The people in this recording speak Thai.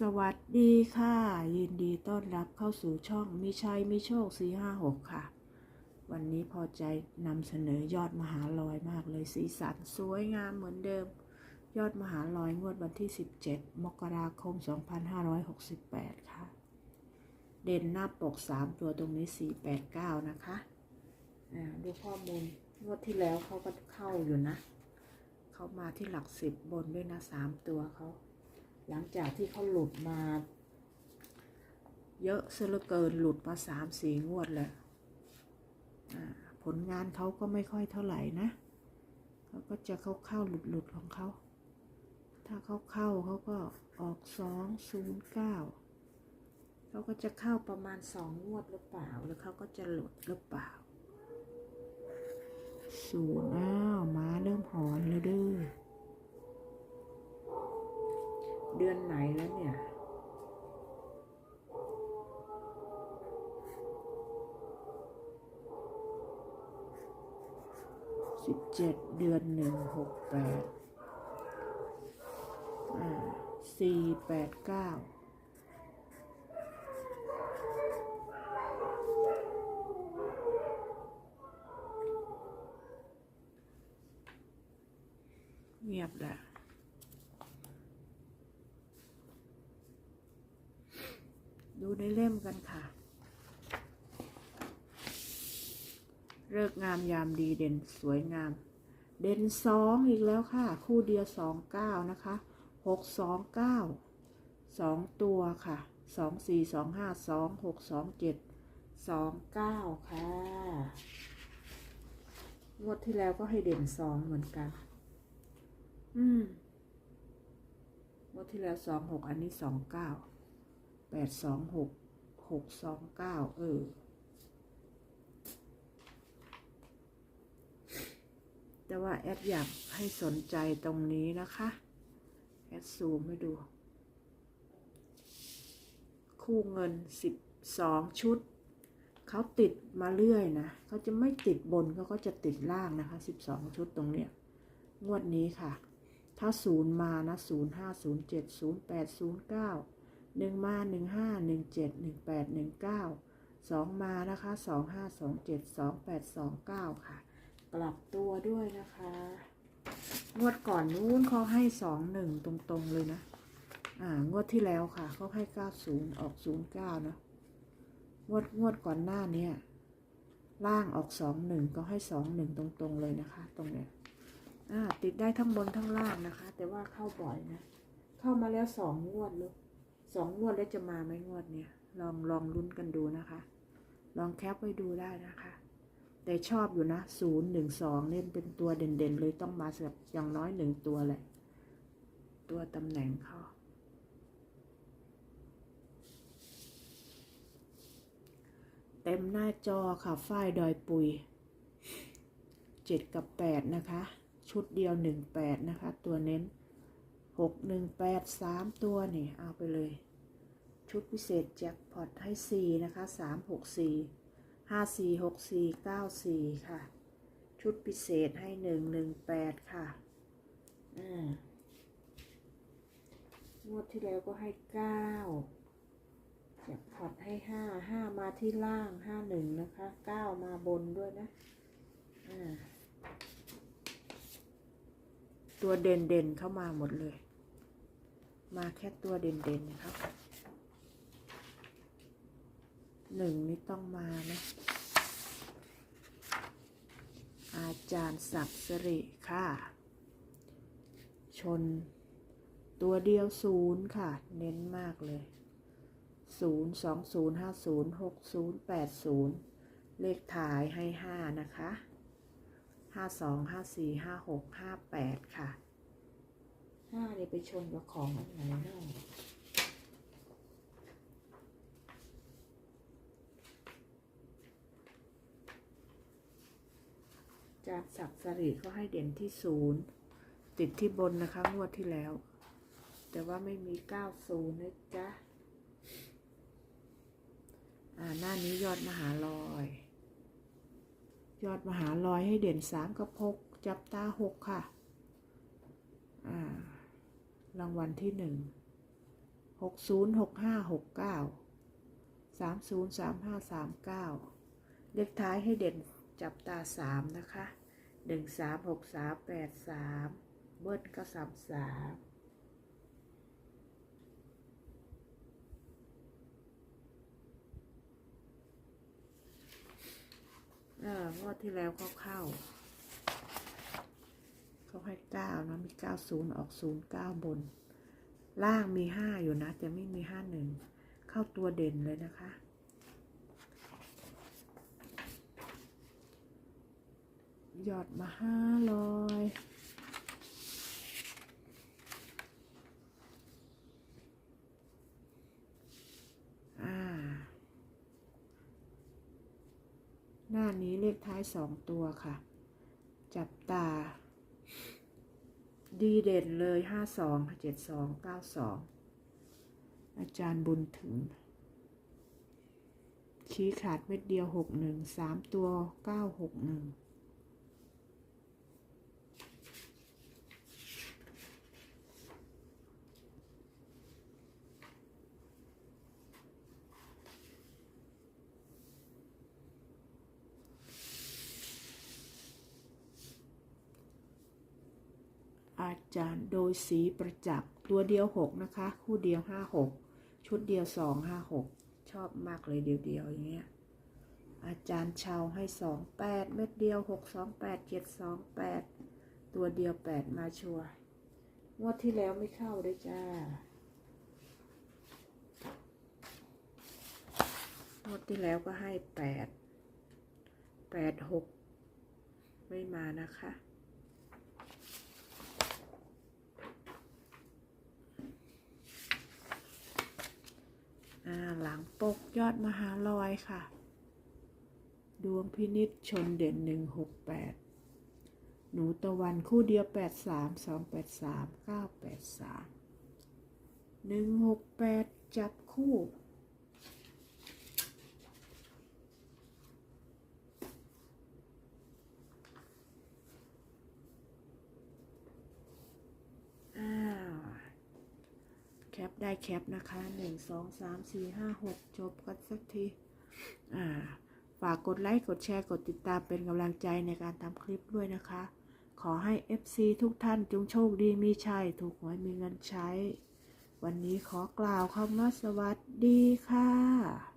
สวัสดีค่ะ ยินดีต้อนรับเข้าสู่ช่องมีชัยมีโชค 456 ค่ะ วันนี้พอใจนำเสนอยอดมหาลอยมากเลยสีสันสวยงามเหมือนเดิม ยอดมหาลอยงวดวันที่ 17 มกราคม 2568 ค่ะ เด่นหน้าปก 3 ตัวตรงนี้ 489 นะคะดูข้อมูลงวดที่แล้วเขาก็เข้าอยู่นะ เขามาที่หลักสิบบนด้วยนะ3ตัวเขา หลังจากที่เขาหลุดมา เยอะเสียเหลือเกินหลุดมาสามสี่งวดแล้วผลงานเขาก็ไม่ค่อยเท่าไหร่นะเขาก็จะเข้าเข้าหลุดๆของเขาถ้าเขาเข้าเขาก็ออกสองศูนย์เก้าเขาก็จะเข้าประมาณสองงวดหรือเปล่าหรือเขาก็จะหลุดหรือเปล่าศูนย์อ้าวม้าเริ่มหอนแล้วเด้อเดือนไหนแล้วเนี่ย สิบเจ็ดเดือนหนึ่งหกแปดสี่แปดเก้าเงียบแหละดูในเล่มกันค่ะ เลิกงามยามดีเด่นสวยงาม เด่นสองอีกแล้วค่ะ คู่เดียวสองเก้านะคะหกสองเก้าสองตัวค่ะสองสี่สองห้าสองหกสองเจ็ดสองเก้าค่ะงวดที่แล้วก็ให้เด่นสองเหมือนกัน อืมงวดที่แล้วสองหกอันนี้สองเก้าแปดสองหกหกสองเก้าเออ แต่ว่าแอดอยากให้สนใจตรงนี้นะคะ แอดซูมให้ดู คู่เงินสิบสองชุด เขาติดมาเรื่อยนะ เขาจะไม่ติดบนเขาก็จะติดล่างนะคะสิบสองชุดตรงเนี้ย งวดนี้ค่ะ ถ้าศูนย์มานะศูนย์ห้าศูนย์เจ็ดศูนย์แปดศูนย์เก้าหนึ่งมาหนึ่งห้าหนึ่งเจ็ดหนึ่งแปดหนึ่งเก้าสองมานะคะสองห้าสองเจ็ดสองแปดสองเก้าค่ะ กลับตัวด้วยนะคะ งวดก่อนนู้นเขาให้สองหนึ่งตรงๆเลยนะ อ่างวดที่แล้วค่ะเขาให้เก้าศูนย์ออกศูนย์เก้านะงวดงวดก่อนหน้าเนี้ยล่างออกสองหนึ่งก็ให้สองหนึ่งตรงๆเลยนะคะ ตรงเนี้ยอ่าติดได้ทั้งบนทั้งล่างนะคะ แต่ว่าเข้าบ่อยนะ เข้ามาแล้วสองงวดลูกสองงวดแล้วจะมาไหมงวดเนี่ย ลองลองลุ้นกันดูนะคะ ลองแคปไว้ดูได้นะคะ แต่ชอบอยู่นะศูนย์หนึ่งสองเนี่ยเป็นตัวเด่นๆ เลยต้องมาแบบอย่างน้อยหนึ่งตัวแหละ ตัวตำแหน่งเขาเต็มหน้าจอค่ะฝ้ายดอยปุยเจ็ดกับแปดนะคะ ชุดเดียวหนึ่งแปดนะคะ ตัวเน้นหกหนึ่งแปดสามตัวนี่เอาไปเลย ชุดพิเศษแจ็คพอตให้สี่นะคะสามหกสี่ ห้าสี่หกสี่เก้าสี่ค่ะ ชุดพิเศษให้หนึ่งหนึ่งแปดค่ะอ่างวดที่แล้วก็ให้เก้าจ็คพอตให้ห้าห้ามาที่ล่างห้าหนึ่งนะคะเก้ามาบนด้วยนะอ่าตัวเด่นเด่นเข้ามาหมดเลย มาแค่ตัวเด่นเด่นๆครับ หนึ่งนี่ต้องมานะอาจารย์ศักดิ์สิริค่ะ ชน ตัวเดียวศูนย์ค่ะ เน้นมากเลยศูนย์สองศูนย์ห้าศูนย์หกศูนย์แปดศูนย์เลขถ่ายให้ห้านะคะห้าสองห้าสี่ห้าหกห้าแปดค่ะห้าเนี่ยไปชนกับของอันไหนเนาะ จารย์ศักสริก็ให้เด่นที่ศูนย์ติดที่บนนะคะ งวดที่แล้ว แต่ว่าไม่มี90นะจ๊ะ อ่าหน้านี้ยอดมหาลอย ยอดมหาลอยให้เด่นสามกับหกจับตาหกค่ะ อ่ารางวัลที่หนึ่งหกศูนย์หกห้าหกเก้าสามศูนย์สามห้าสามเก้าเลขท้ายให้เด่น จับตาสามนะคะหนึ่งสามหกสามแปดสามเบิ้ลก็สามสามเอองวดที่แล้วก็เข้า เขาให้เก้านะมีเก้าศูนย์ออกศูนย์เก้าบน ล่างมีห้าอยู่นะ แต่ไม่มีห้าหนึ่ง เข้าตัวเด่นเลยนะคะ หยอดมาห้าร้อยหน้านี้เลขท้ายสองตัวค่ะ จับตา ดีเด่นเลยห้าสองเจ็ดสองเก้าสองอาจารย์บุญถึง ชี้ขาดเม็ดเดียวหกหนึ่งสามตัวเก้าหกหนึ่ง อาจารย์โดยสีประจักษ์ตัวเดียวหกนะคะ คู่เดียวห้าหกชุดเดียวสองห้าหกชอบมากเลยเดียวเดียวๆอย่างเงี้ยอาจารย์ชาวให้สองแปดเม็ดเดียวหกสองแปดเจ็ดสองแปดตัวเดียวแปดมาชัวร์งวดที่แล้วไม่เข้าด้วยจ้างวดที่แล้วก็ให้แปดแปดหกไม่มานะคะ หลังปกยอดมหาลอยค่ะ ดวงพินิษชนเด่นหนึ่งหกแปดหนูตะวันคู่เดียวแปดสามสองแปดสามเก้าแปดสามหนึ่งหกแปดจับคู่ อ้าว แคปได้แคปนะคะหนึ่งสองสามสี่ห้าหกจบกันสักทีอ่าฝากกดไลค์กดแชร์กดติดตามเป็นกำลังใจในการทำคลิปด้วยนะคะ ขอให้ FC ทุกท่านจงโชคดีมีชัยถูกหวยมีเงินใช้ วันนี้ขอกล่าวคำว่าสวัสดีค่ะ